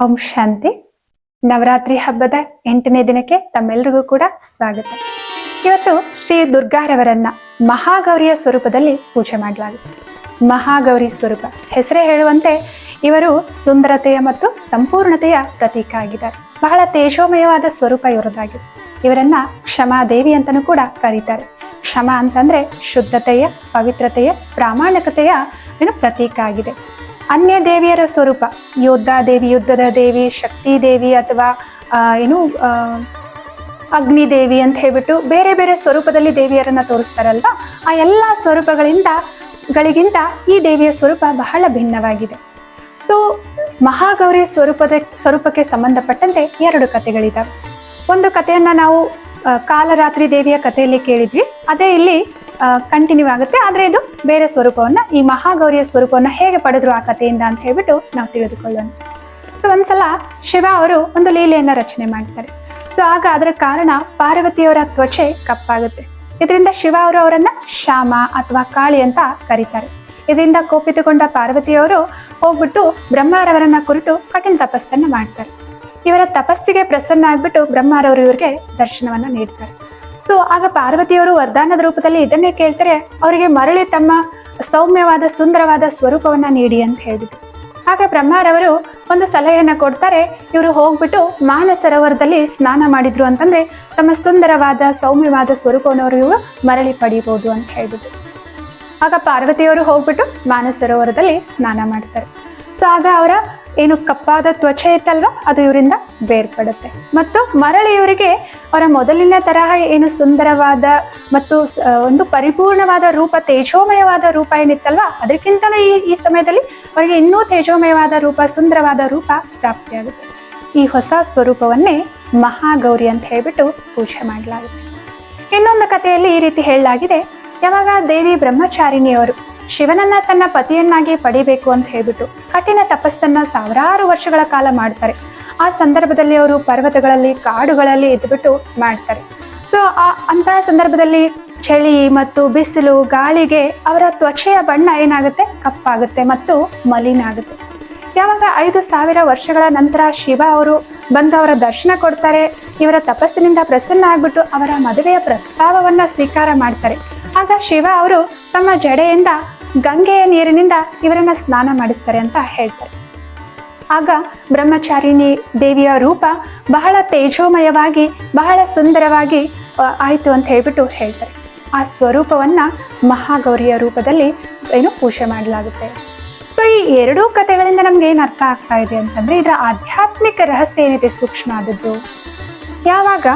ಓಂ ಶಾಂತಿ. ನವರಾತ್ರಿ ಹಬ್ಬದ ಎಂಟನೇ ದಿನಕ್ಕೆ ತಮ್ಮೆಲ್ಲರಿಗೂ ಕೂಡ ಸ್ವಾಗತ. ಇವತ್ತು ಶ್ರೀ ದುರ್ಗಾರವರನ್ನ ಮಹಾಗೌರಿಯ ಸ್ವರೂಪದಲ್ಲಿ ಪೂಜೆ ಮಾಡಲಾಗುತ್ತೆ. ಮಹಾಗೌರಿ ಸ್ವರೂಪ ಹೆಸರೇ ಹೇಳುವಂತೆ ಇವರು ಸುಂದರತೆಯ ಮತ್ತು ಸಂಪೂರ್ಣತೆಯ ಪ್ರತೀಕ ಆಗಿದ್ದಾರೆ. ಬಹಳ ತೇಜೋಮಯವಾದ ಸ್ವರೂಪ ಇವರದಾಗಿದೆ. ಇವರನ್ನ ಕ್ಷಮಾದೇವಿ ಅಂತಲೂ ಕೂಡ ಕರೀತಾರೆ. ಕ್ಷಮ ಅಂತಂದ್ರೆ ಶುದ್ಧತೆಯ, ಪವಿತ್ರತೆಯ, ಪ್ರಾಮಾಣಿಕತೆಯ ಏನು ಪ್ರತೀಕ ಆಗಿದೆ. ಅನ್ಯ ದೇವಿಯರ ಸ್ವರೂಪ. ಯೋದ್ಧ ದೇವಿ, ಯುದ್ಧದ ದೇವಿ, ಶಕ್ತಿ ದೇವಿ ಅಥವಾ ಏನು ಅಗ್ನಿ ದೇವಿ ಅಂತ ಹೇಳ್ಬಿಟ್ಟು ಬೇರೆ ಬೇರೆ ಸ್ವರೂಪದಲ್ಲಿ ದೇವಿಯರನ್ನ ತೋರಿಸ್ತಾರಲ್ವ ಆ ಎಲ್ಲ ಸ್ವರೂಪಗಳಿಂದ, ಗಳಿಗಿಂತ ಈ ದೇವಿಯ ಸ್ವರೂಪ ಬಹಳ ಭಿನ್ನವಾಗಿದೆ. ಸೊ ಮಹಾಗೌರಿ ಸ್ವರೂಪದ, ಸ್ವರೂಪಕ್ಕೆ ಸಂಬಂಧಪಟ್ಟಂತೆ ಎರಡು ಕಥೆಗಳಿದ್ದಾವೆ ಒಂದು ಕಥೆಯನ್ನು ನಾವು ಕಾಲರಾತ್ರಿ ದೇವಿಯ ಕಥೆಯಲ್ಲಿ ಕೇಳಿದ್ವಿ. ಅದೇ ಇಲ್ಲಿ ಕಂಟಿನ್ಯೂ ಆಗುತ್ತೆ. ಆದ್ರೆ ಇದು ಬೇರೆ ಸ್ವರೂಪವನ್ನ, ಈ ಮಹಾಗೌರಿಯ ಸ್ವರೂಪವನ್ನ ಹೇಗೆ ಪಡೆದ್ರು ಆ ಕಥೆಯಿಂದ ಅಂತ ಹೇಳ್ಬಿಟ್ಟು ನಾವು ತಿಳಿದುಕೊಳ್ಳೋಣ. ಸೊ ಒಂದ್ಸಲ ಶಿವ ಅವರು ಒಂದು ಲೀಲೆಯನ್ನ ರಚನೆ ಮಾಡ್ತಾರೆ ಸೊ ಆಗ ಅದರ ಕಾರಣ ಪಾರ್ವತಿಯವರ ತ್ವಚೆ ಕಪ್ಪಾಗುತ್ತೆ. ಇದರಿಂದ ಶಿವ ಅವರು ಅವರನ್ನ ಶ್ಯಾಮ ಅಥವಾ ಕಾಳಿ ಅಂತ ಕರೀತಾರೆ. ಇದರಿಂದ ಕೋಪಿತಗೊಂಡ ಪಾರ್ವತಿಯವರು ಹೋಗ್ಬಿಟ್ಟು ಬ್ರಹ್ಮರವರನ್ನ ಕುರಿತು ಕಠಿಣ ತಪಸ್ಸನ್ನ ಮಾಡ್ತಾರೆ. ಇವರ ತಪಸ್ಸಿಗೆ ಪ್ರಸನ್ನ ಆಗ್ಬಿಟ್ಟು ಬ್ರಹ್ಮರವರು ಇವರಿಗೆ ದರ್ಶನವನ್ನ ನೀಡ್ತಾರೆ. ಸೊ ಆಗ ಪಾರ್ವತಿಯವರು ವರದಾನದ ರೂಪದಲ್ಲಿ ಇದನ್ನೇ ಕೇಳ್ತಾರೆ, ಅವರಿಗೆ ಮರಳಿ ತಮ್ಮ ಸೌಮ್ಯವಾದ ಸುಂದರವಾದ ಸ್ವರೂಪವನ್ನ ನೀಡಿ ಅಂತ ಹೇಳಿದ್ರು. ಆಗ ಬ್ರಹ್ಮರವರು ಒಂದು ಸಲಹೆಯನ್ನ ಕೊಡ್ತಾರೆ, ಇವರು ಹೋಗ್ಬಿಟ್ಟು ಮಾನ ಸರೋವರದಲ್ಲಿ ಸ್ನಾನ ಮಾಡಿದ್ರು ಅಂತಂದ್ರೆ ತಮ್ಮ ಸುಂದರವಾದ, ಸೌಮ್ಯವಾದ ಸ್ವರೂಪವನ್ನು ಅವರು ಇವರು ಮರಳಿ ಪಡಿಬಹುದು ಅಂತ ಹೇಳ್ಬಿಟ್ಟು ಆಗ ಪಾರ್ವತಿಯವರು ಹೋಗ್ಬಿಟ್ಟು ಮಾನಸರೋವರದಲ್ಲಿ ಸ್ನಾನ ಮಾಡ್ತಾರೆ. ಸೊ ಆಗ ಅವರ ಏನು ಕಪ್ಪಾದ ತ್ವಚೆ ಇತ್ತಲ್ವ, ಅದು ಇವರಿಂದ ಬೇರ್ಪಡುತ್ತೆ. ಮತ್ತು ಮರಳಿ ಇವರಿಗೆ ಅವರ ಮೊದಲಿನ ತರಹ ಏನು ಸುಂದರವಾದ ಮತ್ತು ಒಂದು ಪರಿಪೂರ್ಣವಾದ ರೂಪ, ತೇಜೋಮಯವಾದ ರೂಪ ಏನಿತ್ತಲ್ವಾ? ಅದಕ್ಕಿಂತಲೂ ಈ ಈ ಸಮಯದಲ್ಲಿ ಅವರಿಗೆ ಇನ್ನೂ ತೇಜೋಮಯವಾದ ರೂಪ, ಸುಂದರವಾದ ರೂಪ ಪ್ರಾಪ್ತಿಯಾಗುತ್ತೆ. ಈ ಹೊಸ ಸ್ವರೂಪವನ್ನೇ ಮಹಾಗೌರಿ ಅಂತ ಹೇಳ್ಬಿಟ್ಟು ಪೂಜೆ ಮಾಡಲಾಗುತ್ತೆ. ಇನ್ನೊಂದು ಕಥೆಯಲ್ಲಿ ಈ ರೀತಿ ಹೇಳಲಾಗಿದೆ. ಯಾವಾಗ ದೇವಿ ಬ್ರಹ್ಮಚಾರಿಣಿಯವರು ಶಿವನನ್ನ ತನ್ನ ಪತಿಯನ್ನಾಗಿ ಪಡಿಬೇಕು ಅಂತ ಹೇಳ್ಬಿಟ್ಟು ಕಠಿಣ ತಪಸ್ಸನ್ನ ಸಾವಿರಾರು ವರ್ಷಗಳ ಕಾಲ ಮಾಡ್ತಾರೆ. ಆ ಸಂದರ್ಭದಲ್ಲಿ ಅವರು ಪರ್ವತಗಳಲ್ಲಿ, ಕಾಡುಗಳಲ್ಲಿ ಇದ್ಬಿಟ್ಟು ಮಾಡ್ತಾರೆ. ಸೊ ಆ ಅಂತಹ ಸಂದರ್ಭದಲ್ಲಿ ಚಳಿ ಮತ್ತು ಬಿಸಿಲು, ಗಾಳಿಗೆ ಅವರ ತ್ವಚೆಯ ಬಣ್ಣ ಏನಾಗುತ್ತೆ? ಕಪ್ಪಾಗುತ್ತೆ ಮತ್ತು ಮಲಿನ ಆಗುತ್ತೆ. ಯಾವಾಗ ಐದು ಸಾವಿರ ವರ್ಷಗಳ ನಂತರ ಶಿವ ಅವರು ಬಂದು ಅವರ ದರ್ಶನ ಕೊಡ್ತಾರೆ, ಇವರ ತಪಸ್ಸಿನಿಂದ ಪ್ರಸನ್ನ ಆಗ್ಬಿಟ್ಟು ಅವರ ಮದುವೆಯ ಪ್ರಸ್ತಾವವನ್ನ ಸ್ವೀಕಾರ ಮಾಡ್ತಾರೆ. ಆಗ ಶಿವ ಅವರು ತಮ್ಮ ಜಡೆಯಿಂದ ಗಂಗೆಯ ನೀರಿನಿಂದ ಇವರನ್ನು ಸ್ನಾನ ಮಾಡಿಸ್ತಾರೆ ಅಂತ ಹೇಳ್ತಾರೆ. ಆಗ ಬ್ರಹ್ಮಚಾರಿಣಿ ದೇವಿಯ ರೂಪ ಬಹಳ ತೇಜೋಮಯವಾಗಿ, ಬಹಳ ಸುಂದರವಾಗಿ ಆಯಿತು ಅಂತ ಹೇಳ್ಬಿಟ್ಟು ಹೇಳ್ತಾರೆ. ಆ ಸ್ವರೂಪವನ್ನು ಮಹಾಗೌರಿಯ ರೂಪದಲ್ಲಿ ಏನು ಪೂಜೆ ಮಾಡಲಾಗುತ್ತೆ. ಸೊ, ಈ ಎರಡೂ ಕಥೆಗಳಿಂದ ನಮ್ಗೆ ಏನು ಅರ್ಥ ಆಗ್ತಾ ಇದೆ ಅಂತಂದರೆ ಇದರ ಆಧ್ಯಾತ್ಮಿಕ ರಹಸ್ಯ ಏನಿದೆ ಸೂಕ್ಷ್ಮ ಆದದ್ದು. ಯಾವಾಗ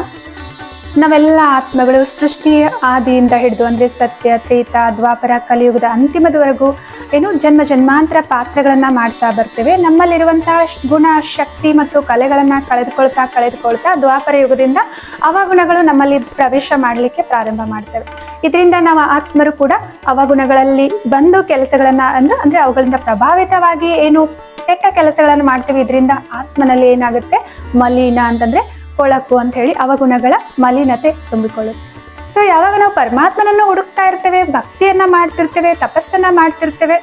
ನಾವೆಲ್ಲ ಆತ್ಮಗಳು ಸೃಷ್ಟಿಯ ಆದಿಯಿಂದ ಹಿಡಿದು ಅಂದರೆ ಸತ್ಯ, ತ್ರೇತ, ದ್ವಾಪರ, ಕಲಿಯುಗದ ಅಂತಿಮದವರೆಗೂ ಏನು ಜನ್ಮ ಜನ್ಮಾಂತರ ಪಾತ್ರಗಳನ್ನ ಮಾಡ್ತಾ ಬರ್ತೇವೆ. ನಮ್ಮಲ್ಲಿರುವಂತಹ ಗುಣ, ಶಕ್ತಿ ಮತ್ತು ಕಲೆಗಳನ್ನ ಕಳೆದುಕೊಳ್ತಾ ಕಳೆದುಕೊಳ್ತಾ ದ್ವಾಪರ ಯುಗದಿಂದ ಅವಗುಣಗಳು ನಮ್ಮಲ್ಲಿ ಪ್ರವೇಶ ಮಾಡಲಿಕ್ಕೆ ಪ್ರಾರಂಭ ಮಾಡ್ತೇವೆ. ಇದರಿಂದ ನಾವು ಆತ್ಮರು ಕೂಡ ಅವಗುಣಗಳಲ್ಲಿ ಬಂದು ಕೆಲಸಗಳನ್ನ ಅಂದ್ರೆ ಅಂದ್ರೆ ಅವುಗಳಿಂದ ಪ್ರಭಾವಿತವಾಗಿ ಏನು ಕೆಟ್ಟ ಕೆಲಸಗಳನ್ನು ಮಾಡ್ತೀವಿ. ಇದರಿಂದ ಆತ್ಮನಲ್ಲಿ ಏನಾಗುತ್ತೆ? ಮಲಿನ ಅಂತಂದ್ರೆ ಕೊಳಕು ಅಂತ ಹೇಳಿ ಅವಗುಣಗಳ ಮಲಿನತೆ ತುಂಬಿಕೊಳ್ಳುತ್ತೆ. ಸೊ ಯಾವಾಗ ನಾವು ಪರಮಾತ್ಮನನ್ನು ಹುಡುಕ್ತಾ ಇರ್ತೇವೆ, ಭಕ್ತಿಯನ್ನ ಮಾಡ್ತಿರ್ತೇವೆ, ತಪಸ್ಸನ್ನ ಮಾಡ್ತಿರ್ತೇವೆ,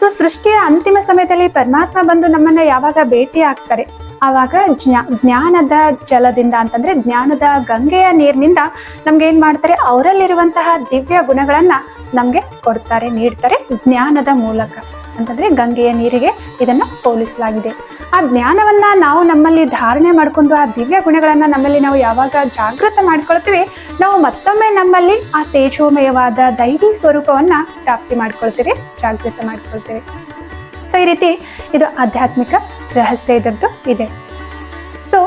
ಸೊ ಸೃಷ್ಟಿಯ ಅಂತಿಮ ಸಮಯದಲ್ಲಿ ಪರಮಾತ್ಮ ಬಂದು ನಮ್ಮನ್ನ ಯಾವಾಗ ಭೇಟಿ ಆಗ್ತಾರೆ? ಆವಾಗ ಜ್ಞಾ, ಜ್ಞಾನದ ಜಲದಿಂದ ಅಂತಂದ್ರೆ ಜ್ಞಾನದ ಗಂಗೆಯ ನೀರಿನಿಂದ ನಮ್ಗೆ ಏನ್ ಮಾಡ್ತಾರೆ? ಅವರಲ್ಲಿರುವಂತಹ ದಿವ್ಯ ಗುಣಗಳನ್ನ ನಮ್ಗೆ ಕೊಡ್ತಾರೆ, ನೀಡ್ತಾರೆ ಜ್ಞಾನದ ಮೂಲಕ. ಅಂತಂದ್ರೆ ಗಂಗೆಯ ನೀರಿಗೆ ಇದನ್ನ ಹೋಲಿಸಲಾಗಿದೆ. ಆ ಜ್ಞಾನವನ್ನ ನಾವು ನಮ್ಮಲ್ಲಿ ಧಾರಣೆ ಮಾಡ್ಕೊಂಡು ಆ ದಿವ್ಯ ಗುಣಗಳನ್ನ ನಮ್ಮಲ್ಲಿ ನಾವು ಯಾವಾಗ ಜಾಗೃತ ಮಾಡ್ಕೊಳ್ತೀವಿ, ನಾವು ಮತ್ತೊಮ್ಮೆ ನಮ್ಮಲ್ಲಿ ಆ ತೇಜೋಮಯವಾದ ದೈವಿ ಸ್ವರೂಪವನ್ನ ಪ್ರಾಪ್ತಿ ಮಾಡ್ಕೊಳ್ತೀವಿ, ಜಾಗೃತ ಮಾಡ್ಕೊಳ್ತೀವಿ. ಸೊ ಈ ರೀತಿ ಇದು ಆಧ್ಯಾತ್ಮಿಕ ರಹಸ್ಯ ಇದರದ್ದು ಇದೆ. ಸೊ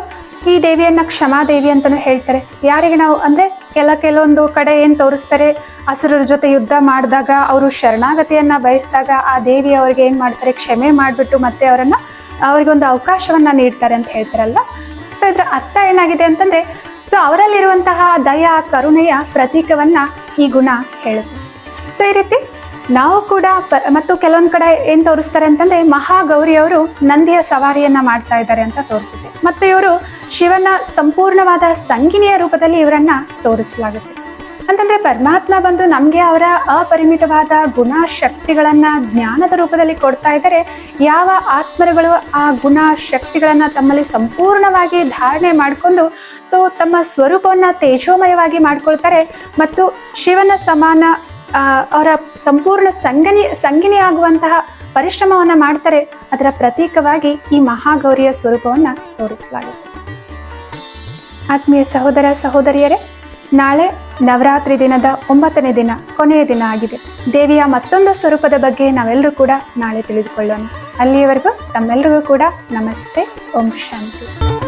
ಈ ದೇವಿಯನ್ನ ಕ್ಷಮಾದೇವಿ ಅಂತಲೂ ಹೇಳ್ತಾರೆ. ಯಾರಿಗೆ ನಾವು ಅಂದ್ರೆ ಕೆಲ ಕೆಲವೊಂದು ಕಡೆ ಏನ್ ತೋರಿಸ್ತಾರೆ ಹಸುರರ ಜೊತೆ ಯುದ್ಧ ಮಾಡಿದಾಗ ಅವರು ಶರಣಾಗತಿಯನ್ನ ಬಯಸಿದಾಗ ಆ ದೇವಿ ಅವ್ರಿಗೆ ಏನ್ ಮಾಡ್ತಾರೆ, ಕ್ಷಮೆ ಮಾಡಿಬಿಟ್ಟು ಮತ್ತೆ ಅವರನ್ನ ಅವರಿಗೆ ಒಂದು ಅವಕಾಶವನ್ನ ನೀಡ್ತಾರೆ ಅಂತ ಹೇಳ್ತಾರಲ್ಲ. ಸೊ ಇದರ ಅರ್ಥ ಏನಾಗಿದೆ ಅಂತಂದ್ರೆ ಸೊ ಅವರಲ್ಲಿರುವಂತಹ ದಯ, ಕರುಣೆಯ ಪ್ರತೀಕವನ್ನ ಈ ಗುಣ ಹೇಳುತ್ತೆ. ಸೊ ಈ ರೀತಿ ನಾವು ಕೂಡ ಮತ್ತು ಕೆಲವೊಂದು ಕಡೆ ಏನು ತೋರಿಸ್ತಾರೆ ಅಂತಂದ್ರೆ, ಮಹಾಗೌರಿ ಅವರು ನಂದಿಯ ಸವಾರಿಯನ್ನ ಮಾಡ್ತಾ ಇದ್ದಾರೆ ಅಂತ ತೋರಿಸುತ್ತೆ. ಮತ್ತು ಇವರು ಶಿವನ ಸಂಪೂರ್ಣವಾದ ಸಂಗಿನಿಯ ರೂಪದಲ್ಲಿ ಇವರನ್ನು ತೋರಿಸಲಾಗುತ್ತೆ. ಅಂತಂದ್ರೆ ಪರಮಾತ್ಮ ಬಂದು ನಮ್ಗೆ ಅವರ ಅಪರಿಮಿತವಾದ ಗುಣ ಶಕ್ತಿಗಳನ್ನ ಜ್ಞಾನದ ರೂಪದಲ್ಲಿ ಕೊಡ್ತಾ ಇದ್ದಾರೆ ಯಾವ ಆತ್ಮರುಗಳು ಆ ಗುಣ ಶಕ್ತಿಗಳನ್ನ ತಮ್ಮಲ್ಲಿ ಸಂಪೂರ್ಣವಾಗಿ ಧಾರಣೆ ಮಾಡಿಕೊಂಡು, ಸೊ ತಮ್ಮ ಸ್ವರೂಪವನ್ನ ತೇಜೋಮಯವಾಗಿ ಮಾಡ್ಕೊಳ್ತಾರೆ ಮತ್ತು ಶಿವನ ಸಮಾನ ಅವರ ಸಂಪೂರ್ಣ ಸಂಗನಿ ಸಂಗಿನಿ ಆಗುವಂತಹ ಪರಿಶ್ರಮವನ್ನ ಮಾಡ್ತಾರೆ. ಅದರ ಪ್ರತೀಕವಾಗಿ ಈ ಮಹಾಗೌರಿಯ ಸ್ವರೂಪವನ್ನ ತೋರಿಸಲಾಗಿದೆ ಆತ್ಮೀಯ ಸಹೋದರ ಸಹೋದರಿಯರೇ, ನಾಳೆ ನವರಾತ್ರಿ ದಿನದ ಒಂಬತ್ತನೇ ದಿನ, ಕೊನೆಯ ದಿನ ಆಗಿದೆ. ದೇವಿಯ ಮತ್ತೊಂದು ಸ್ವರೂಪದ ಬಗ್ಗೆ ನಾವೆಲ್ಲರೂ ಕೂಡ ನಾಳೆ ತಿಳಿದುಕೊಳ್ಳೋಣ. ಅಲ್ಲಿಯವರೆಗೂ ತಮ್ಮೆಲ್ಲರಿಗೂ ಕೂಡ ನಮಸ್ತೆ. ಓಂ ಶಾಂತಿ.